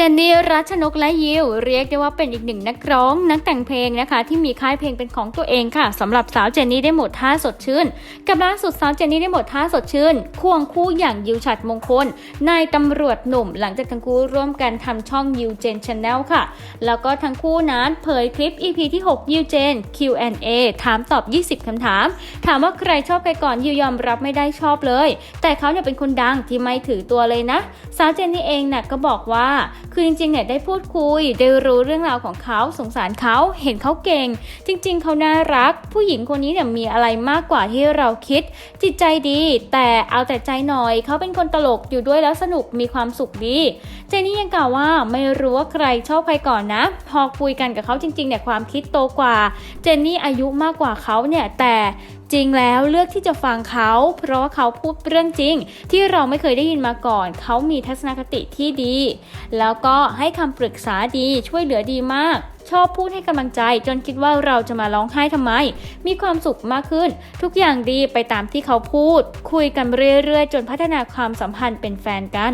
จนนี่รัชนกและยิวเรียกได้ว่าเป็นอีกหนึ่งนักร้อง นักแต่งเพลงนะคะ ที่มีค่ายเพลงเป็นของตัวเองค่ะสำหรับสาวเจนนี่ได้หมดท่าสดชื่น กับล่าสุดสาวเจนนี่ได้หมดท่าสดชื่น ควงคู่อย่างยิวฉัดมงคลนายตำรวจหนุ่ม หลังจากทั้งคู่ร่วมกันทำช่องยิวเจนชาแนลค่ะ แล้วก็ทั้งคู่นั้นเผยคลิป EP ที่6ยิวเจน Q&A ถามตอบ 20คำถาม ถามว่าใครชอบใครก่อนยิวยอมรับไม่ได้ชอบเลย แต่เขาเนี่ยเป็นคนดังที่ไม่ถือตัวเลยนะ สาวเจนนี่เองน่ะก็บอกว่าคือจริงๆเนี่ยได้พูดคุย ได้รู้เรื่องราวของเขาสงสารเขาเห็นเขาเก่ง จริง ๆเขาน่ารัก ผู้หญิงคนนี้เนี่ยมีอะไรมากกว่าที่เราคิด จิตใจดี แต่เอาแต่ใจหน่อยเขาเป็นคนตลกอยู่ด้วยแล้วสนุกมีความสุขดี เจนนี่ยังกล่าวว่าไม่รู้ว่าใครชอบใครก่อนนะ พอคุยกันกับเขาจริงๆเนี่ยความคิดโตกว่า เจนนี่อายุมากกว่าเขาเนี่ยแต่ จริงแล้วเลือกที่จะฟังเขา เพราะว่าเขาพูดเรื่องจริง ที่เราไม่เคยได้ยินมาก่อน เขามีทัศนคติที่ดี แล้วก็ให้คำปรึกษาดีช่วยเหลือดีมาก ชอบพูดให้กำลังใจ จนคิดว่าเราจะมาร้องไห้ทำไม มีความสุขมากขึ้น ทุกอย่างดีไปตามที่เขาพูด คุยกันเรื่อยๆ จนพัฒนาความสัมพันธ์เป็นแฟนกัน